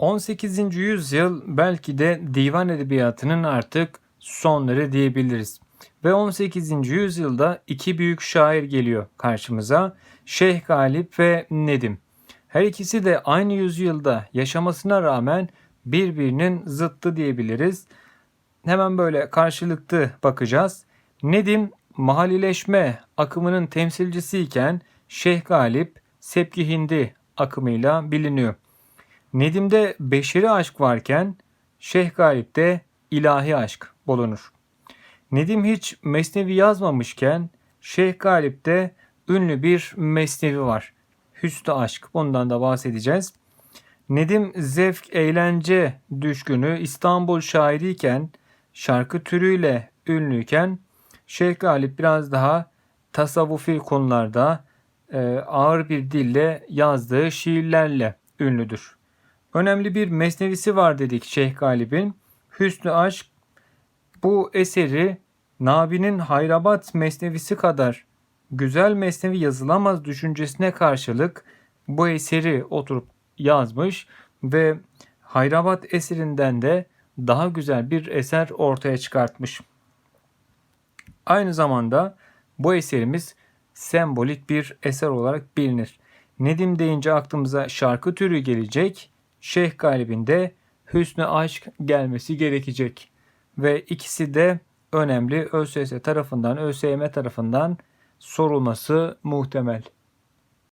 18. yüzyıl belki de divan edebiyatının artık sonları diyebiliriz. Ve 18. yüzyılda iki büyük şair geliyor karşımıza. Şeyh Galip ve Nedim. Her ikisi de aynı yüzyılda yaşamasına rağmen birbirinin zıttı diyebiliriz. Hemen böyle karşılıklı bakacağız. Nedim mahallileşme akımının temsilcisiyken Şeyh Galip Sepki Hindi akımıyla biliniyor. Nedim'de beşeri aşk varken Şeyh Galip'te ilahi aşk bulunur. Nedim hiç mesnevi yazmamışken Şeyh Galip'te ünlü bir mesnevi var. Hüsnü aşk. Bundan da bahsedeceğiz. Nedim zevk, eğlence düşkünü İstanbul şairiyken şarkı türüyle ünlüyken Şeyh Galip biraz daha tasavvufi konularda e, ağır bir dille yazdığı şiirlerle ünlüdür. Önemli bir mesnevisi var dedik Şeyh Galip'in. Hüsnü Aşk bu eseri Nabi'nin Hayrabat mesnevisi kadar güzel mesnevi yazılamaz düşüncesine karşılık bu eseri oturup yazmış ve Hayrabat eserinden de daha güzel bir eser ortaya çıkartmış. Aynı zamanda bu eserimiz sembolik bir eser olarak bilinir. Nedim deyince aklımıza şarkı türü gelecek. Şeyh Galip'in de Hüsnü Aşk gelmesi gerekecek. Ve ikisi de önemli ÖSS tarafından, ÖSYM tarafından sorulması muhtemel.